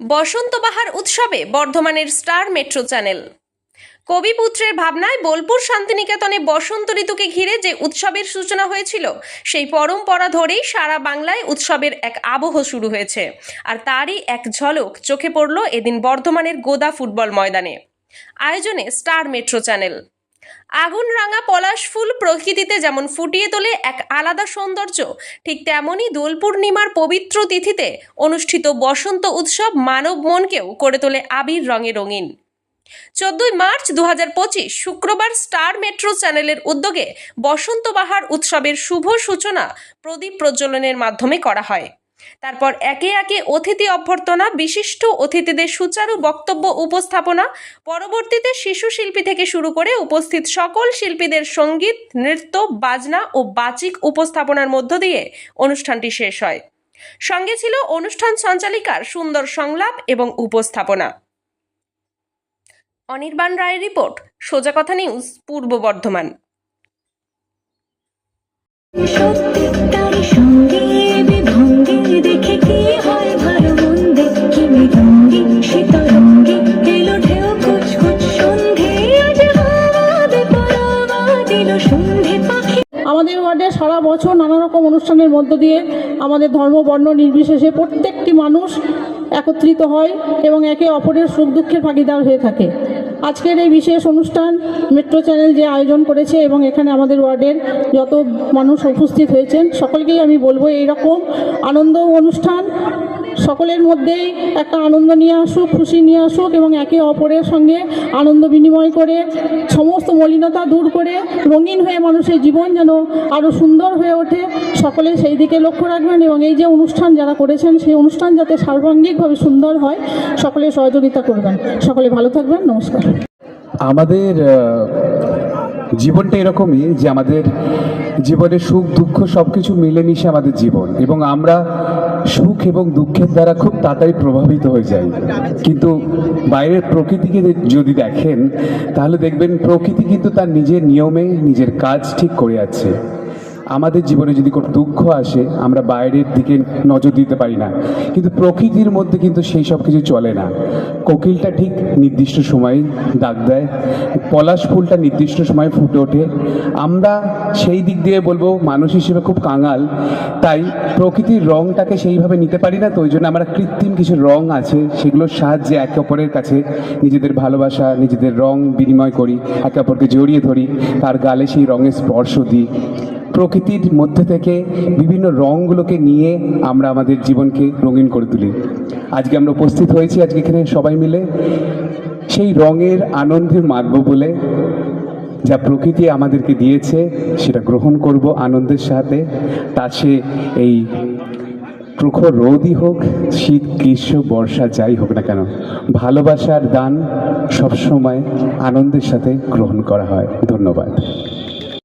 বসন্তবাহার উৎসবে বর্ধমানের star metro channel. কবিপুত্রের ভাবনায় বোলপুর শান্তিনিকেতনে বসন্ত ঋতুকে ঘিরে যে উৎসবের সূচনা হয়েছিল, সেই পরম্পরা ধরেই সারা বাংলায় উৎসবের এক আবহ শুরু হয়েছে। আর তারই এক ঝলক চোখে পড়ল এদিন বর্ধমানের গোদা ফুটবল ময়দানে। আয়োজনে স্টার মেট্রো চ্যানেল। আগুন রাঙা পলাশ ফুল প্রকৃতিতে যেমন ফুটিয়ে তোলে এক আলাদা সৌন্দর্য, ঠিক তেমনই দোল পূর্ণিমার পবিত্র তিথিতে অনুষ্ঠিত বসন্ত উৎসব মানব মনকেও করে তোলে আবির রঙে রঙিন। চোদ্দই মার্চ দু হাজার পঁচিশ, শুক্রবার স্টার মেট্রো চ্যানেলের উদ্যোগে বসন্ত বাহার উৎসবের শুভ সূচনা প্রদীপ প্রজ্বলনের মাধ্যমে করা হয়। তারপর একে একে অতিথি অভ্যর্থনা, বিশিষ্ট অতিথিদের সুচারু বক্তব্য, উপস্থাপনা, পরবর্তীতে শিশু শিল্পী থেকে শুরু করে উপস্থিত সকল শিল্পীদের সংগীত, নৃত্য, বাজনা ও বাচিক উপস্থাপনার মধ্য দিয়ে অনুষ্ঠানটি শেষ হয়। সঙ্গে ছিল অনুষ্ঠান সঞ্চালিকার সুন্দর সংলাপ এবং উপস্থাপনা। অনির্বাণ রায়ের রিপোর্ট, সোজা কথা নিউজ, পূর্ব বর্ধমান। আমাদের ওয়ার্ডে সারা বছর নানা রকম অনুষ্ঠানের মধ্য দিয়ে আমাদের ধর্ম, বর্ণ নির্বিশেষে প্রত্যেকটি মানুষ একত্রিত হয় এবং একে অপরের সুখ দুঃখের ভাগিদার হয়ে থাকে। আজকের এই বিশেষ অনুষ্ঠান মেট্রো চ্যানেল যে আয়োজন করেছে এবং এখানে আমাদের ওয়ার্ডের যত মানুষ উপস্থিত হয়েছেন, সকলকেই আমি বলব এইরকম আনন্দ অনুষ্ঠান সকলের মধ্যেই একটা আনন্দ নিয়ে আসুক, খুশি নিয়ে আসুক এবং একে অপরের সঙ্গে আনন্দ বিনিময় করে, সমস্ত মলিনতা দূর করে, রঙিন হয়ে মানুষের জীবন যেন আরও সুন্দর হয়ে ওঠে। সকলে সেই দিকে লক্ষ্য রাখবেন এবং এই যে অনুষ্ঠান যারা করেছেন, সেই অনুষ্ঠান যাতে সার্বাঙ্গিকভাবে সুন্দর হয়, সকলে সহযোগিতা করবেন। সকলে ভালো থাকবেন, নমস্কার। আমাদের জীবনটা এরকমই যে আমাদের জীবনে সুখ, দুঃখ সব কিছু মিলেমিশে আমাদের জীবন এবং আমরা সুখ এবং দুঃখের দ্বারা খুব তাড়াতাড়ি প্রভাবিত হয়ে যায়। কিন্তু বাইরের প্রকৃতিকে যদি দেখেন, তাহলে দেখবেন প্রকৃতি কিন্তু তার নিজের নিয়মে নিজের কাজ ঠিক করে যাচ্ছে আমাদের জীবনে যদি কোনো দুঃখ আসে, আমরা বাইরের দিকে নজর দিতে পারি না। কিন্তু প্রকৃতির মধ্যে কিন্তু সেই সব কিছু চলে না। কোকিলটা ঠিক নির্দিষ্ট সময়ে ডাক দেয়, পলাশ ফুলটা নির্দিষ্ট সময়ে ফুটে ওঠে। আমরা সেই দিক দিয়ে বলব, মানুষ হিসেবে খুব কাঙাল। তাই প্রকৃতির রংটাকে সেইভাবে নিতে পারি না, তো ওই জন্য আমরা কৃত্রিম কিছু রং আছে, সেগুলোর সাহায্যে একে অপরের কাছে নিজেদের ভালোবাসা, নিজেদের রং বিনিময় করি, একে অপরকে জড়িয়ে ধরি, তার গালে সেই রঙের স্পর্শ দিই। প্রকৃতির মধ্যে থেকে বিভিন্ন রঙগুলোকে নিয়ে আমরা আমাদের জীবনকে রঙিন করে তুলি। আজকে আমরা উপস্থিত হয়েছি, আজকে এখানে সবাই মিলে সেই রঙের আনন্দে মাতব বলে যা প্রকৃতি আমাদেরকে দিয়েছে, সেটা গ্রহণ করব আনন্দের সাথে। তা সে এই প্রখর রোদই হোক, শীত, গ্রীষ্ম, বর্ষা, যাই হোক না কেন, ভালোবাসার দান সবসময় আনন্দের সাথে গ্রহণ করা হয়। ধন্যবাদ।